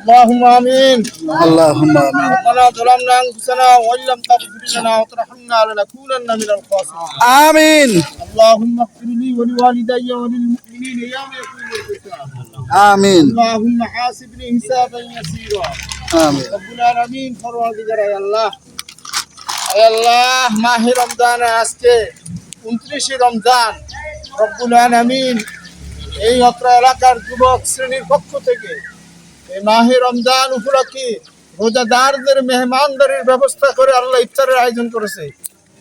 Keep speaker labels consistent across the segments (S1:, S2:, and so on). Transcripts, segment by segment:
S1: اللهم امين
S2: اللهم آمين
S1: ربنا ظلمنا انفسنا وان لم تغفر لنا وترحمنا لنكونن من الخاسرين
S2: آمين
S1: اللهم اغفر لي ولوالدي وللمؤمنين يوم يقوم الحساب
S2: آمين
S1: اللهم حاسبني حسابا يسيرا
S2: آمين
S1: رب العالمين পরওয়ারদিগার আয় আল্লাহ আয় আল্লাহ মাহে রমজান আজকে উনত্রিশে রমজান রব্বুল আলামিন এই অত্র এলাকার যুবক শ্রেণীর পক্ষ থেকে এই মাহে রমজান উপলক্ষে রোজাদারদের মেহমানদারির ব্যবস্থা করে আল্লাহ ইফতারের আয়োজন করেছে।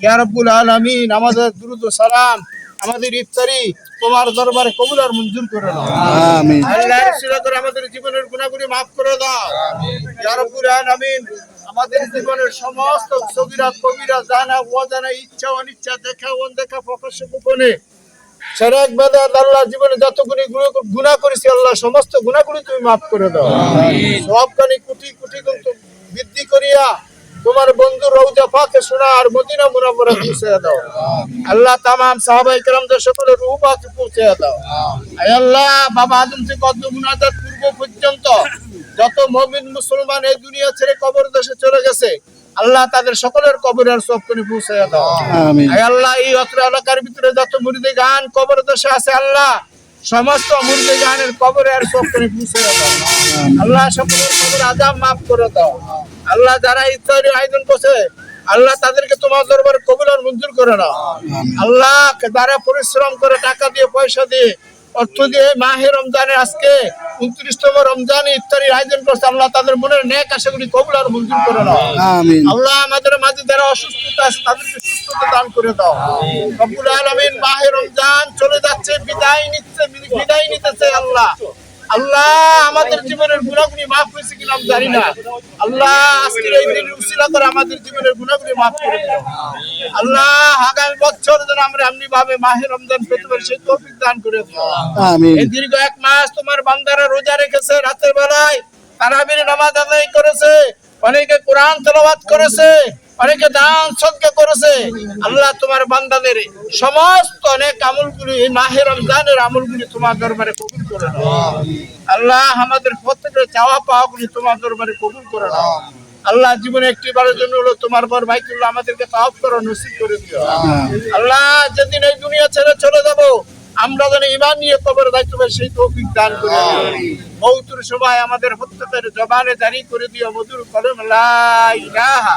S1: ইয়ারবুল আলমিন আমাদের দ্রুত সালাম আমাদের ইফতারি তোমার দরবারে কবুল আর মঞ্জুর করে
S2: দাও
S1: আল্লাহ করে আমাদের জীবনের গুণাগুলি মাফ করে দাও। ইয়ারবুল আলমিন আমাদের জীবনের সমস্ত ছবিরা কবিরা জানা অজানা ইচ্ছা অনিচ্ছা দেখা অন দেখা প্রকাশ্য গোপনে আল্লাহ জীবনে গুণা করেছি আল্লাহ সমস্ত গুণাগুলি তুমি মাফ করে দাও। সবখানি কোটি কোটি কিন্তু বৃদ্ধি করিয়া তোমার বন্ধু রৌজা পাকে শোনা আর মদিনা মুনাফরা পৌঁছে দাও। আল্লাহ তামাম সাহাবাই কেরামদের সকলের রূহ পাকে পৌঁছে দাও। আল্লাহ বাবা আদম থেকে পূর্ব পর্যন্ত যত মমিন মুসলমান এই দুনিয়া ছেড়ে কবর দেশে চলে গেছে আল্লাহ তাদের সকলের কবরের করে পৌঁছে দাও। আল্লাহ এই অত্র এলাকার ভিতরে যত মুরিদি গান কবর দেশে আছে আল্লাহ সমস্ত মুরিদি গানের কবরে আর সবকনি পৌঁছে দাও। আল্লাহ সকলের কবর আজাব মাফ করে দাও। আল্লাহ যারা ইত্যাদি আয়োজন করছে আল্লাহ তাদেরকে তোমার দরবার কবুল আর মঞ্জুর করে না আল্লাহ যারা পরিশ্রম করে টাকা দিয়ে পয়সা দিয়ে অর্থ দিয়ে মাহে রমজানে আজকে উনত্রিশতম রমজান ইফতারির আয়োজন করছে। আল্লাহ তাদের মনের ন্যাক আশাগুলি কবুল আর মঞ্জুর করে
S2: দাও।
S1: আল্লাহ আমাদের মাঝে যারা অসুস্থতা আছে তাদেরকে সুস্থতা দান করে দাও। রব্বুল আলমিন মাহে রমজান চলে যাচ্ছে বিদায় নিচ্ছে বিদায় নিতেছে আল্লাহ। আল্লাহ আমাদের জীবনের গুণাগুণি মাফ হয়েছে কিনা আমি জানি না। আল্লাহ আজকের এই উশিলা করে আমাদের জীবনের গুণাগুণি মাফ করে আল্লাহ আগামী বছর যেন আমরা এমনি ভাবে মাহে রমজান পেতে পারি সেই তৌফিক দান করে দীর্ঘ এক মাস তোমার বান্দারা রোজা রেখেছে রাতের বেলায় তারাবির নামাজ আদায় করেছে অনেকে কোরআন তলবাদ করেছে। অনেকে দান সদকা করেছে। আল্লাহ তোমার বান্দাদের সমস্ত অনেক আমলগুলি, এই মাহে রমজানের আমলগুলি তোমার দরবারে কবুল করে আল্লাহ আমাদের প্রত্যেকের চাওয়া পাওয়াগুলি তোমার দরবারে কবুল করে আল্লাহ জীবনে একটি বারের জন্য হলো তোমার পর বাইতুল্লাহ আমাদেরকে তাওয়াফ করো নসিব করে দিও। আল্লাহ যেদিন এই দুনিয়া ছেড়ে চলে যাব, আমরা যেন ইমান নিয়ে কবর দায়িত্ব সেই তৌফিক দান করে মৌতুর সময় আমাদের প্রত্যেকের জবানে জারি করে দিও, মধুর কলম, লা ইলাহা